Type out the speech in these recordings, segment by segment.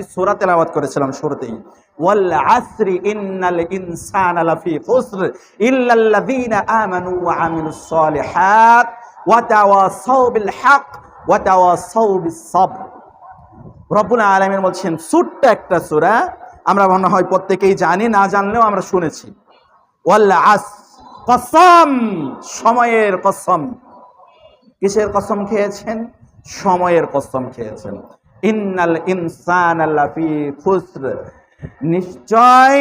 একটি সূরা তেলাওয়াত করেছিলাম শুরুতেই। ওয়াল আসরি ইন্নাল ইনসানা লাফি খুসর আমানু ওয়া আমিলুস সালিহাত ওয়া তাওয়াসাউ বিল হক ওয়া তাওয়াসাউ বিস রব্বুল আলামিন বলছেন, ছোট্ট একটা সূরা, আমরা মনে হয় প্রত্যেকেই জানি, না জানলেও আমরা শুনেছি। ওয়াল আস, কসম, সময়ের কসম। কিসের কসম খেয়েছেন? সময়ের কসম খেয়েছেন। ইন্নাল ইনসান নিশ্চয়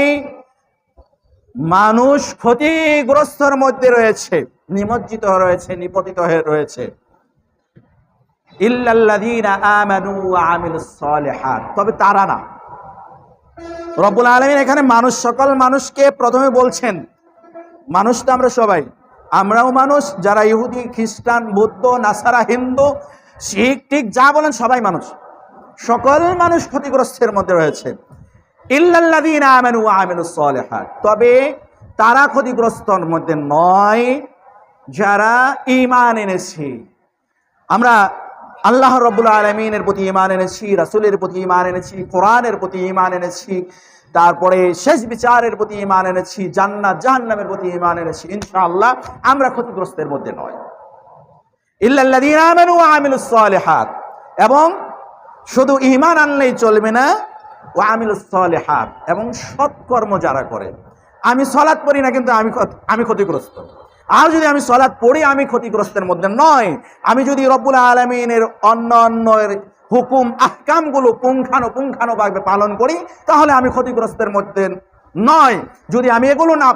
মানুষ ক্ষতিগ্রস্তর মধ্যে রয়েছে, নিমজ্জিত রয়েছে, নিপতিত হয়ে রয়েছে। তবে তারা না। রব্বুল আলামিন এখানে মানুষ, সকল মানুষকে প্রথমে বলছেন, মানুষ তো আমরা সবাই, আমরাও মানুষ, যারা ইহুদি, খ্রিস্টান, বৌদ্ধ, নাসারা, হিন্দু, শিখ টিক যা বলেন সবাই মানুষ। সকল মানুষ ক্ষতিগ্রস্তের মধ্যে রয়েছে। সালিহাত। তবে তারা ক্ষতিগ্রস্তর মধ্যে নয়, যারা ইমান এনেছে। আমরা আল্লাহ রব্বুল আলমিনের প্রতি ইমান এনেছি, রাসুলের প্রতি ইমান এনেছি, কোরআনের প্রতি ইমান এনেছি, তারপরে শেষ বিচারের প্রতি ইমান এনেছি, জান্নাত, জাহান্নামের প্রতি ইমান এনেছি। ইনশাআল্লাহ আমরা ক্ষতিগ্রস্তের মধ্যে নয়। ইল্লাল্লাযীনা আমানু ওয়া আমিলুস সালিহাত। এবং শুধু ইমান আনলেই চলবে না, ওয়া আমিলুস সালিহাত, এবং সৎকর্ম যারা করে। আমি সলাৎ পড়ি না কিন্তু আমি আমি ক্ষতিগ্রস্ত। আর যদি আমি সলাৎ পড়ি, আমি ক্ষতিগ্রস্তের মধ্যে নয়। আমি যদি রব্বুল আলমিনের অন্য অন্য হুকুম, আহকামগুলো পুঙ্খানো পুঙ্খানোভাবে পালন করি, তাহলে আমি ক্ষতিগ্রস্তের মধ্যে নয়। যদি আমি এগুলো না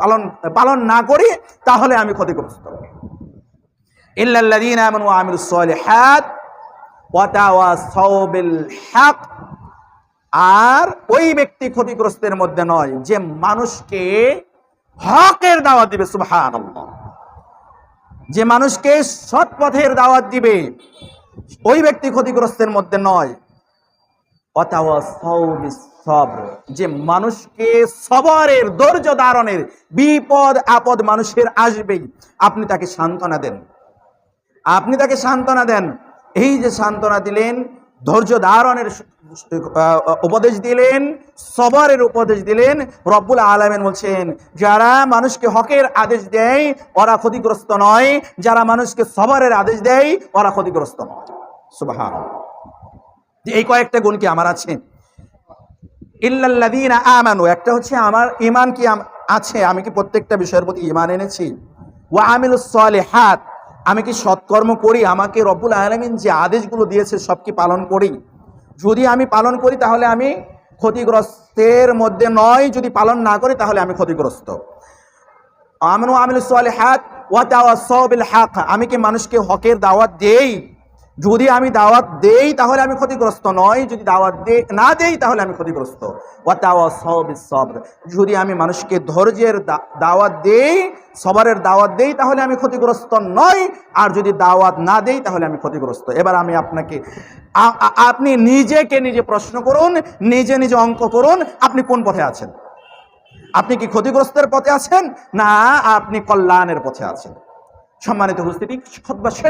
পালন পালন না করি, তাহলে আমি ক্ষতিগ্রস্ত। ইল্লাল্লাযীনা আমানু ওয়া আমিলুস সালিহাত আর ওই ব্যক্তি ক্ষতিগ্রস্তের মধ্যে নয়, যে মানুষকে হকের দাওয়াত দিবে, সুবহানাল্লাহ। যে মানুষকে সৎ পথের দাওয়াত দিবে, ওই ব্যক্তি ক্ষতিগ্রস্তের মধ্যে নয়। যে মানুষকে সবরের ধৈর্য ধারণের বিপদ আপদ মানুষের আসবেই। আপনি তাকে সান্ত্বনা দেন। আপনি তাকে সান্ত্বনা দেন। এই যে সান্ত্বনা দিলেন, ধৈর্য ধারণের উপদেশ দিলেন, সবরের উপদেশ দিলেন, রব্বুল আলমেন বলছেন, যারা মানুষকে হকের আদেশ দেয়, ওরা ক্ষতিগ্রস্ত নয়। যারা মানুষকে সবরের আদেশ দেয়, ওরা ক্ষতিগ্রস্ত নয়। সুবাহান এই কয়েকটা গুণ কি আমার আছে? ইল্লাল্লাযীনা আমানু, একটা হচ্ছে আমার ইমান কি আছে, আমি কি প্রত্যেকটা বিষয়ের প্রতি ইমান এনেছি? ওয়া আমিলুস সালিহাত আমি কি সৎকর্ম করি? আমাকে রব্বুল আলমিন যে আদেশগুলো দিয়েছে, সব কি পালন করি? যদি আমি পালন করি, তাহলে আমি ক্ষতিগ্রস্তের মধ্যে নয়। যদি পালন না করি, তাহলে আমি ক্ষতিগ্রস্ত। আমি আমিলুস সালিহাত ওয়া ওয়াত আমি কি মানুষকে হকের দাওয়াত দেই? যদি আমি দাওয়াত দেই, তাহলে আমি ক্ষতিগ্রস্ত নয় যদি দাওয়াত না দেই, তাহলে আমি ক্ষতিগ্রস্ত। যদি আমি মানুষকে ধৈর্যের দাওয়াত দেই, সবারের দাওয়াত দেই, তাহলে আমি ক্ষতিগ্রস্ত নয় আর যদি দাওয়াত না দেই, তাহলে আমি ক্ষতিগ্রস্ত। এবার আমি আপনাকে আপনি নিজেকে নিজে প্রশ্ন করুন, নিজে নিজে অঙ্ক করুন, আপনি কোন পথে আছেন? আপনি কি ক্ষতিগ্রস্তের পথে আছেন? না, আপনি কল্যাণের পথে আছেন। সম্মানিত উপস্থিতি